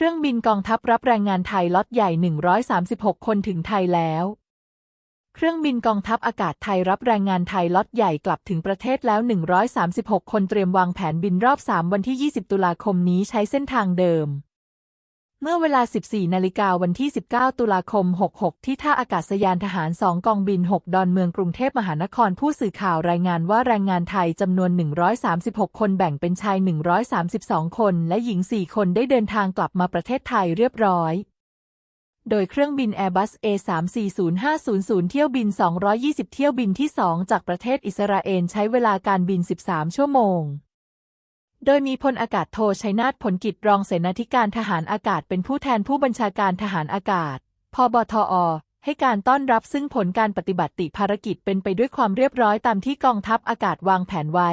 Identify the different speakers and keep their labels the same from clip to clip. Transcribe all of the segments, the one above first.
Speaker 1: เครื่องบินกองทัพรับแรงงานไทยล็อตใหญ่ 136 คนถึงไทยแล้ว เครื่องบินกองทัพอากาศไทยรับแรงงานไทยล็อตใหญ่กลับถึงประเทศแล้ว 136 คนเตรียมวางแผนบินรอบ 3 วันที่ 20 ตุลาคมนี้ใช้เส้นทางเดิม เมื่อเวลา 14 นาฬิกาวันที่ 19 ตุลาคม 66 ที่ท่าอากาศยานทหาร 2 กองบิน 6 ดอนเมืองกรุงเทพมหานครผู้สื่อข่าวรายงานว่าแรงงานไทยจำนวน 136 คนแบ่งเป็นชาย 132 คนและหญิง 4 คนได้เดินทางกลับมาประเทศไทยเรียบร้อย โดยเครื่องบิน Airbus A340-500 เที่ยวบิน 220 เที่ยวบินที่ 2 จากประเทศอิสราเอลใช้เวลาการบิน 13 ชั่วโมง โดยมีพลอากาศโทชัยนาทผลกิจรองเสนาธิการทหารอากาศเป็นผู้แทนผู้บัญชาการทหารอากาศ พบทอ ให้การต้อนรับซึ่งผลการปฏิบัติภารกิจเป็นไปด้วยความเรียบร้อยตามที่กองทัพอากาศวางแผนไว้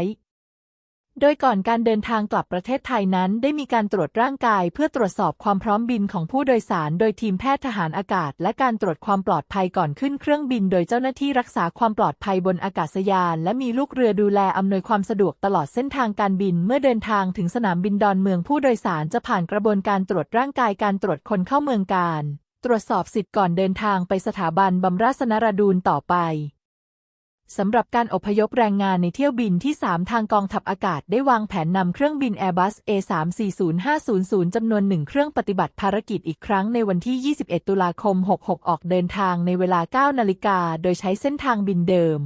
Speaker 1: โดยก่อนการเดินทางกลับประเทศไทยนั้น ได้มีการตรวจร่างกายเพื่อตรวจสอบความพร้อมบินของผู้โดยสาร โดยทีมแพทย์ทหารอากาศ และการตรวจความปลอดภัยก่อนขึ้นเครื่องบิน โดยเจ้าหน้าที่รักษาความปลอดภัยบนอากาศยาน และมีลูกเรือดูแลอำนวยความสะดวกตลอดเส้นทางการบิน เมื่อเดินทางถึงสนามบินดอนเมืองผู้โดยสารจะผ่านกระบวนการตรวจร่างกายการตรวจคนเข้าเมืองการ ตรวจสอบสิทธิ์ก่อนเดินทางไปสถาบันบำราศนราดูนต่อไป สำหรับการอพยพแรงงานในเที่ยวบินที่ 3 ทางกองทัพอากาศได้วางแผนนำเครื่องบิน Airbus A340-500 จำนวนหนึ่งเครื่องปฏิบัติภารกิจอีกครั้งในวันที่ 21 ตุลาคม 66 ออกเดินทางในเวลา 9 นาฬิกา โดยใช้เส้นทางบินเดิม